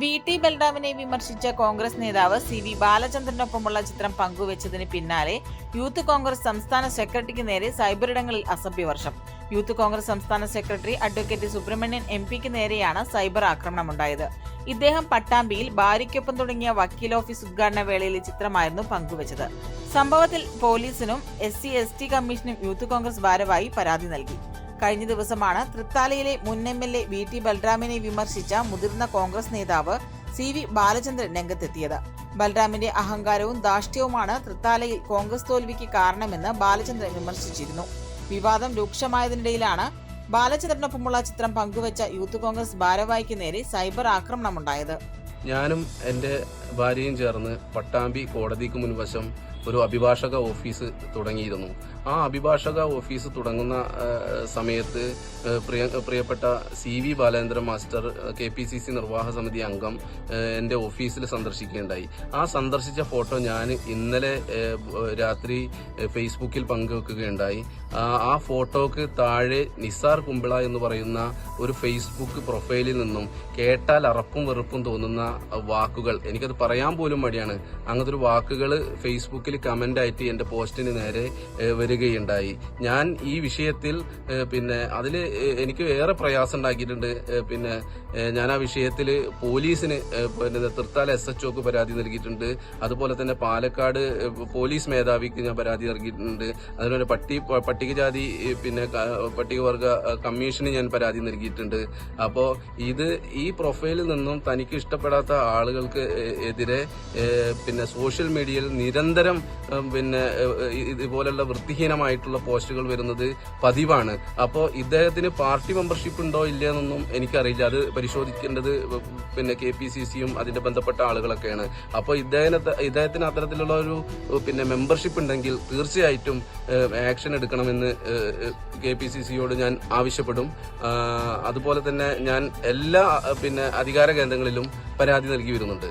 V T ബൽറാമിനെ വിമർശിച്ച കോൺഗ്രസ് നേതാവ് സി വി ബാലചന്ദ്രനൊപ്പമുള്ള ചിത്രം പങ്കുവച്ചതിന് പിന്നാലെ യൂത്ത് കോൺഗ്രസ് സംസ്ഥാന സെക്രട്ടറിക്ക് നേരെ സൈബറിടങ്ങളിൽ അസഭ്യവർഷം. യൂത്ത് കോൺഗ്രസ് സംസ്ഥാന സെക്രട്ടറി അഡ്വക്കേറ്റ് സുബ്രഹ്മണ്യൻ എം പിക്ക് നേരെയാണ് സൈബർ ആക്രമണമുണ്ടായത്. ഇദ്ദേഹം പട്ടാമ്പിയിൽ ഭാര്യയ്ക്കൊപ്പം തുടങ്ങിയ വക്കീൽ ഓഫീസ് ഉദ്ഘാടന വേളയിലെ ചിത്രമായിരുന്നു പങ്കുവച്ചത്. സംഭവത്തിൽ പോലീസിനും എസ് സി എസ് ടി കമ്മീഷനും യൂത്ത് കോൺഗ്രസ് ഭാരവാഹി പരാതി നൽകി. കഴിഞ്ഞ ദിവസമാണ് തൃത്താലയിലെ മുൻ M L A V T ബൽറാമിനെ വിമർശിച്ച മുതിർന്ന കോൺഗ്രസ് നേതാവ് സി വി ബാലചന്ദ്രൻ രംഗത്തെത്തിയത്. ബൽറാമിന്റെ അഹങ്കാരവും ധാർഷ്ട്യവുമാണ് തൃത്താലയിൽ കോൺഗ്രസ് തോൽവിക്ക് കാരണമെന്ന് ബാലചന്ദ്രൻ വിമർശിച്ചിരുന്നു. വിവാദം രൂക്ഷമായതിനിടയിലാണ് ബാലചന്ദ്രനൊപ്പമുള്ള ചിത്രം പങ്കുവച്ച യൂത്ത് കോൺഗ്രസ് ഭാരവാഹിക്ക് നേരെ സൈബർ ആക്രമണമുണ്ടായത്. ഞാനും എന്റെ ഭാര്യയും ചേർന്ന് പട്ടാമ്പി കോടതിക്ക് മുൻവശം ഒരു അഭിഭാഷക ഓഫീസ് തുടങ്ങിയിരുന്നു. ആ അഭിഭാഷക ഓഫീസ് തുടങ്ങുന്ന സമയത്ത് പ്രിയ പ്രിയപ്പെട്ട C V Balendra master K P C C നിർവാഹക സമിതി അംഗം എന്റെ ഓഫീസിൽ സന്ദർശിക്കുകയുണ്ടായി. ആ സന്ദർശിച്ച ഫോട്ടോ ഞാൻ ഇന്നലെ രാത്രി ഫേസ്ബുക്കിൽ പങ്കുവെക്കുകയുണ്ടായി. ആ ഫോട്ടോക്ക് താഴെ നിസാർ കുമ്പിള എന്ന് പറയുന്ന ഒരു ഫേസ്ബുക്ക് പ്രൊഫൈലിൽ നിന്നും കേട്ടാൽ അറപ്പും വെറുപ്പും തോന്നുന്ന വാക്കുകൾ എനിക്കത് പറയാൻ പോലും മടിയാണ്. അങ്ങനത്തെ ഒരു വാക്കുകൾ ഫേസ്ബുക്കിൽ കമന്റ് ആയിട്ട് എന്റെ പോസ്റ്റിന് നേരെ വരികയുണ്ടായി. ഞാൻ ഈ വിഷയത്തിൽ പിന്നെ അതിൽ എനിക്ക് ഏറെ പ്രയാസം ഉണ്ടാക്കിയിട്ടുണ്ട്. പിന്നെ ഞാൻ ആ വിഷയത്തിൽ പോലീസിന് പിന്നെ തൃത്താല എസ് എച്ച് ഒക്ക് പരാതി നൽകിയിട്ടുണ്ട്. അതുപോലെ തന്നെ പാലക്കാട് പോലീസ് മേധാവിക്ക് ഞാൻ പരാതി നൽകിയിട്ടുണ്ട്. അതുപോലെ പട്ടി പട്ടികജാതി പിന്നെ പട്ടികവർഗ കമ്മീഷന് ഞാൻ പരാതി നൽകിയിട്ടുണ്ട്. അപ്പോൾ ഇത് ഈ പ്രൊഫൈലിൽ നിന്നും തനിക്ക് ഇഷ്ടപ്പെടാത്ത ആളുകൾക്ക് എതിരെ പിന്നെ സോഷ്യൽ മീഡിയയിൽ നിരന്തരം പിന്നെ ഇതുപോലെയുള്ള വൃത്തിഹീനമായിട്ടുള്ള പോസ്റ്റുകൾ വരുന്നത് പതിവാണ്. അപ്പോൾ ഇദ്ദേഹത്തിന് പാർട്ടി മെമ്പർഷിപ്പ് ഉണ്ടോ ഇല്ലയെന്നൊന്നും എനിക്കറിയില്ല. അത് പരിശോധിക്കേണ്ടത് പിന്നെ കെ പി സി സിയും അതിന്റെ ബന്ധപ്പെട്ട ആളുകളൊക്കെയാണ്. അപ്പോൾ ഇദ്ദേഹത്തെ ഇദ്ദേഹത്തിന് അത്തരത്തിലുള്ള ഒരു പിന്നെ മെമ്പർഷിപ്പ് ഉണ്ടെങ്കിൽ തീർച്ചയായിട്ടും ആക്ഷൻ എടുക്കണമെന്ന് കെ പി സി സിയോട് ഞാൻ ആവശ്യപ്പെടും. അതുപോലെ തന്നെ ഞാൻ എല്ലാ പിന്നെ അധികാര കേന്ദ്രങ്ങളിലും പരാതി നൽകി വരുന്നുണ്ട്.